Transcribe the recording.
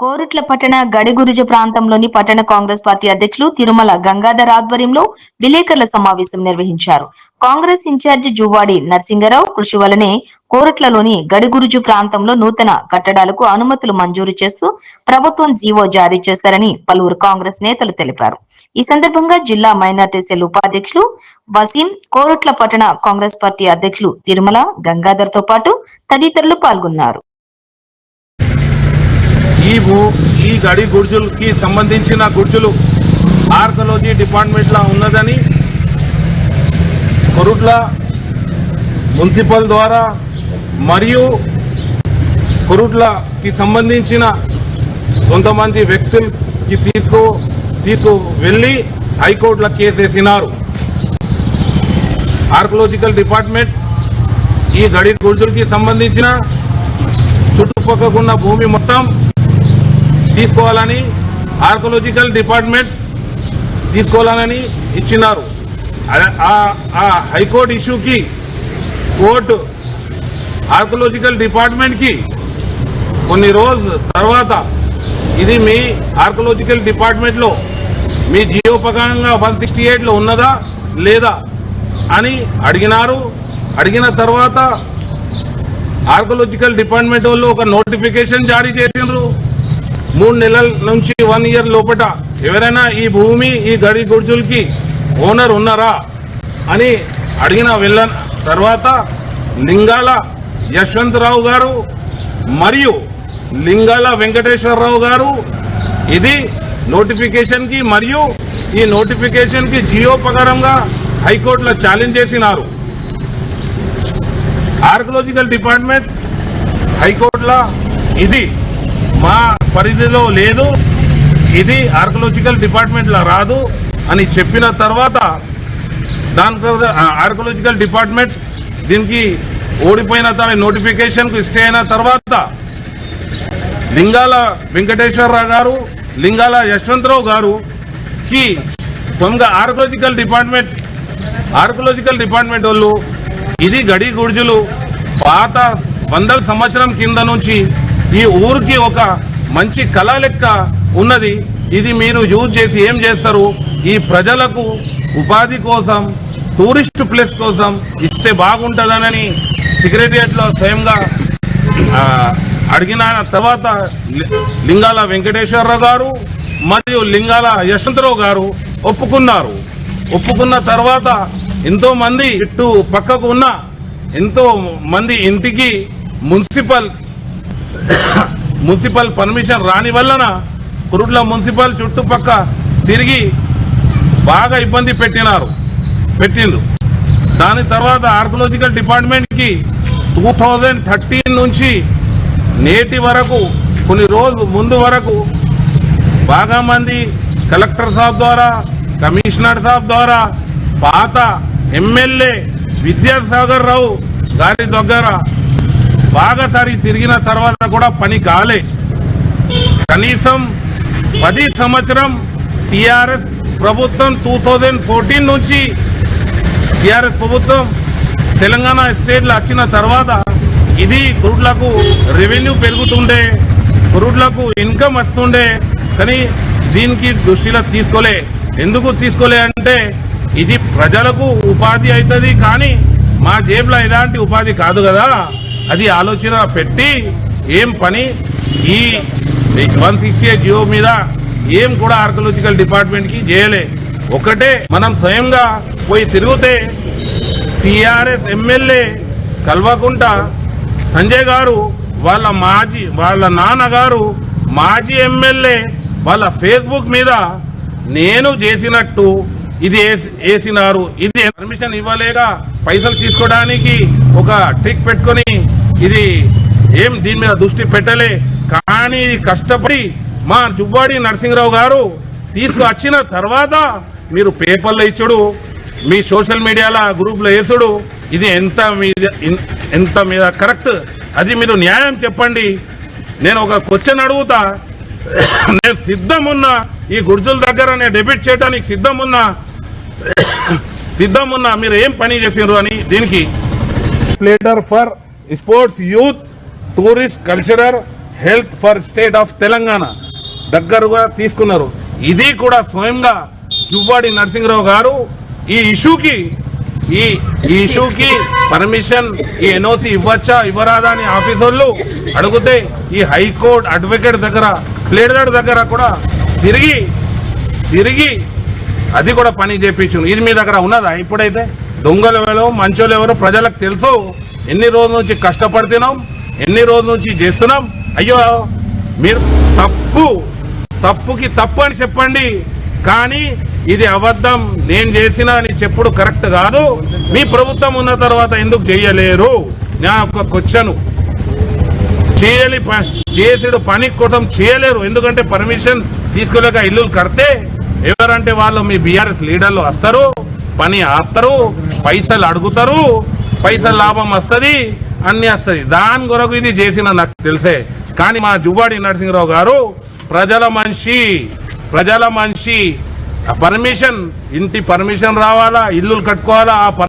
కోరుట్ల పట్టణ గడిగురుజ ప్రాంతంలోని పట్టణ కాంగ్రెస్ పార్టీ అధ్యక్షులు తిరుమల గంగాధర్ ఆధ్వర్యంలో విలేకరుల సమావేశం నిర్వహించారు. కాంగ్రెస్ ఇన్ఛార్జి జువ్వాడి నరసింగరావు కృషి వలనే కోరుట్లలోని గడిగురుజు ప్రాంతంలో నూతన కట్టడాలకు అనుమతులు మంజూరు చేస్తూ ప్రభుత్వం జీవో జారీ చేశారని పలువురు కాంగ్రెస్ నేతలు తెలిపారు. ఈ సందర్భంగా జిల్లా మైనార్టీ సెల్ ఉపాధ్యక్షులు వసీం కోరుట్ల పట్టణ కాంగ్రెస్ పార్టీ అధ్యక్షులు తిరుమల గంగాధర్తో పాటు తదితరులు పాల్గొన్నారు. ఈ భూ ఈ గడి గుర్జులకి సంబంధించిన గుర్జులు ఆర్కలాజీ డిపార్ట్మెంట్లో ఉన్నదని కొరుట్ల మున్సిపల్ ద్వారా మరియు కొరుట్లకి సంబంధించిన కొంతమంది వ్యక్తులకి తీసుకు తీసుకు వెళ్ళి హైకోర్టులో కేసేసినారు ఆర్కలాజికల్ డిపార్ట్మెంట్ ఈ గడి గుర్జులకి సంబంధించిన చుట్టుపక్కల భూమి మొత్తం తీసుకోవాలని ఆర్కలాజికల్ డిపార్ట్మెంట్ తీసుకోవాలని ఇచ్చినారు. ఆ- ఆ- హైకోర్టు ఇష్యూకి కోర్టు ఆర్కలాజికల్ డిపార్ట్మెంట్కి కొన్ని రోజు తర్వాత ఇది మీ ఆర్కలాజికల్ డిపార్ట్మెంట్లో మీ జీవోపకంగా వన్ సిక్స్టీ ఎయిట్లో ఉన్నదా లేదా అని అడిగినారు. అడిగిన తర్వాత ఆర్కలాజికల్ డిపార్ట్మెంట్ వాళ్ళు ఒక నోటిఫికేషన్ జారీ చేసిండ్రు. మూడు నెలల నుంచి వన్ ఇయర్ లోపట ఎవరైనా ఈ భూమి ఈ గడి గుర్జులకి ఓనర్ ఉన్నారా అని అడిగిన వెళ్ళ తర్వాత లింగాల యశ్వంతరావు గారు మరియు లింగాల వెంకటేశ్వరరావు గారు ఇది నోటిఫికేషన్కి మరియు ఈ నోటిఫికేషన్కి జియో ప్రకారంగా హైకోర్టులో ఛాలెంజ్ చేసినారు. ఆర్కలాజికల్ డిపార్ట్మెంట్ హైకోర్టులో ఇది మా పరిధిలో లేదు. ఇది ఆర్కలాజికల్ డిపార్ట్మెంట్లో రాదు అని చెప్పిన తర్వాత దాని ఆర్కలాజికల్ డిపార్ట్మెంట్ దీనికి ఓడిపోయిన తర్వాత నోటిఫికేషన్కు స్టే అయిన తర్వాత లింగాల వెంకటేశ్వరరావు గారు లింగాల యశ్వంతరావు గారుకి కొంత ఆర్కలాజికల్ డిపార్ట్మెంట్ ఆర్కలాజికల్ డిపార్ట్మెంట్ వాళ్ళు ఇది గడి గుడ్జులు పాత వందల సంవత్సరం కింద నుంచి ఈ ఊరికి ఒక మంచి కళ లెక్క ఉన్నది. ఇది మీరు యూజ్ చేసి ఏం చేస్తారు? ఈ ప్రజలకు ఉపాధి కోసం టూరిస్ట్ ప్లేస్ కోసం ఇస్తే బాగుంటుందనని సెక్రటరియట్లో స్వయంగా అడిగిన తర్వాత లి- లింగాల వెంకటేశ్వరరావు గారు మరియు లింగాల యశ్వంతరావు గారు ఒప్పుకున్నారు. ఒప్పుకున్న తర్వాత ఎంతో మంది ఇటు పక్కకు ఉన్న ఎంతో మంది ఇంటికి మున్సిపల్ మున్సిపల్ పర్మిషన్ రాని వలన కురుట్ల మున్సిపల్ చుట్టుపక్క తిరిగి బాగా ఇబ్బంది పెట్టినారు. పెట్టిండ్రు. దాని తర్వాత ఆర్కలాజికల్ డిపార్ట్మెంట్కి టూ థౌజండ్ థర్టీన్ నుంచి నేటి వరకు కొన్ని రోజులు ముందు వరకు బాగా మంది కలెక్టర్ సాబ్ ద్వారా కమిషనర్ సాబ్ ద్వారా పాత ఎమ్మెల్యే విద్యాసాగర్ రావు గారి దగ్గర బాగా తిరిగిన తర్వాత కూడా పని కాలే. కనీసం పది సంవత్సరం టిఆర్ఎస్ ప్రభుత్వం టూ థౌజండ్ ఫోర్టీన్ నుంచి టిఆర్ఎస్ ప్రభుత్వం తెలంగాణ స్టేట్లో వచ్చిన తర్వాత ఇది గురుడ్లకు రెవెన్యూ పెరుగుతుండే గురుడ్లకు ఇన్కమ్ వస్తుండే కానీ దీనికి దృష్టిలో తీసుకోలే. ఎందుకు తీసుకోలే అంటే ఇది ప్రజలకు ఉపాధి అవుతుంది కానీ మా జేబులో ఎలాంటి ఉపాధి కాదు కదా. అది ఆలోచన పెట్టి ఏం పని? ఈ వన్ సిక్స్టీ జియో మీద ఏం కూడా ఆర్కలాజికల్ డిపార్ట్మెంట్కి చేయలే. ఒకటే మనం స్వయంగా పోయి తిరిగితే టీఆర్ఎస్ ఎమ్మెల్యే కల్వకుంట సంజయ్ గారు వాళ్ళ మాజీ వాళ్ళ నాన్నగారు మాజీ ఎమ్మెల్యే వాళ్ళ ఫేస్బుక్ మీద నేను చేసినట్టు ఇది వేసినారు. ఇది పర్మిషన్ ఇవ్వలేక పైసలు తీసుకోవడానికి ఒక ట్రిక్ పెట్టుకొని ఇది ఏం దీని మీద దృష్టి పెట్టలే. కానీ కష్టపడి మా జుబ్బాడి నరసింహరావు గారు తీసుకువచ్చిన తర్వాత మీరు పేపర్లో ఇచ్చుడు మీ సోషల్ మీడియాలో గ్రూప్లో వేసుడు ఇది ఎంత మీద ఎంత మీద కరెక్ట్? అది మీరు న్యాయం చెప్పండి. నేను ఒక క్వశ్చన్ అడుగుతా. నేను సిద్ధమున్నా ఈ గుర్జుల దగ్గర నేను డెబిట్ చేయడానికి సిద్ధం ఉన్నా మీరు ఏం పని చేసిండ్రు అని దీనికి platter for sports youth tourist cultural health for state of Telangana దగ్గరగా తీసుకున్నారు. ఇది కూడా స్వయంగా జువ్వాడి నరసింహరావు గారు ఈ ఇష్యూకి ఈ ఈ ఇష్యూకి పర్మిషన్ ఈ ఎన్ఓసి ఇవ్వచ్చా ఇవ్వరాదా అని ఆఫీసర్లు అడిగితే ఈ హైకోర్టు అడ్వకేట్ దగ్గర ప్లేడర్ దగ్గర కూడా తిరిగి తిరిగి అది కూడా పని చేపించు ఇది మీ దగ్గర ఉన్నదా ఇప్పుడైతే? దొంగలు ఎవరో మంచోళ్ళు ఎవరో ప్రజలకు తెలుసు. ఎన్ని రోజుల నుంచి కష్టపడుతున్నాం ఎన్ని రోజుల నుంచి చేస్తున్నాం? అయ్యో మీరు తప్పు తప్పుకి తప్పు అని చెప్పండి. కానీ ఇది అబద్ధం నేను చేసిన అని చెప్పుడు కరెక్ట్ కాదు. మీ ప్రభుత్వం ఉన్న తర్వాత ఎందుకు చేయలేరు? నా ఒక క్వశ్చన్ చేయని చేసేడు పని కోసం చేయలేరు. ఎందుకంటే పర్మిషన్ తీసుకోలేక ఇల్లు కడితే ఎవరంటే వాళ్ళు మీ బీఆర్ఎస్ లీడర్లు వస్తారు. పని ఆపుతారు పైసలు అడుగుతారు పైసలు లాభం వస్తుంది అన్నీ వస్తుంది. దాని కొరకు ఇది చేసిన నాకు తెలిసే. కానీ మా జువ్వాడి నరసింహరావు గారు ప్రజల మనిషి ప్రజల మనిషి. పర్మిషన్ ఇంటి పర్మిషన్ రావాలా ఇల్లులు కట్టుకోవాలా ఆ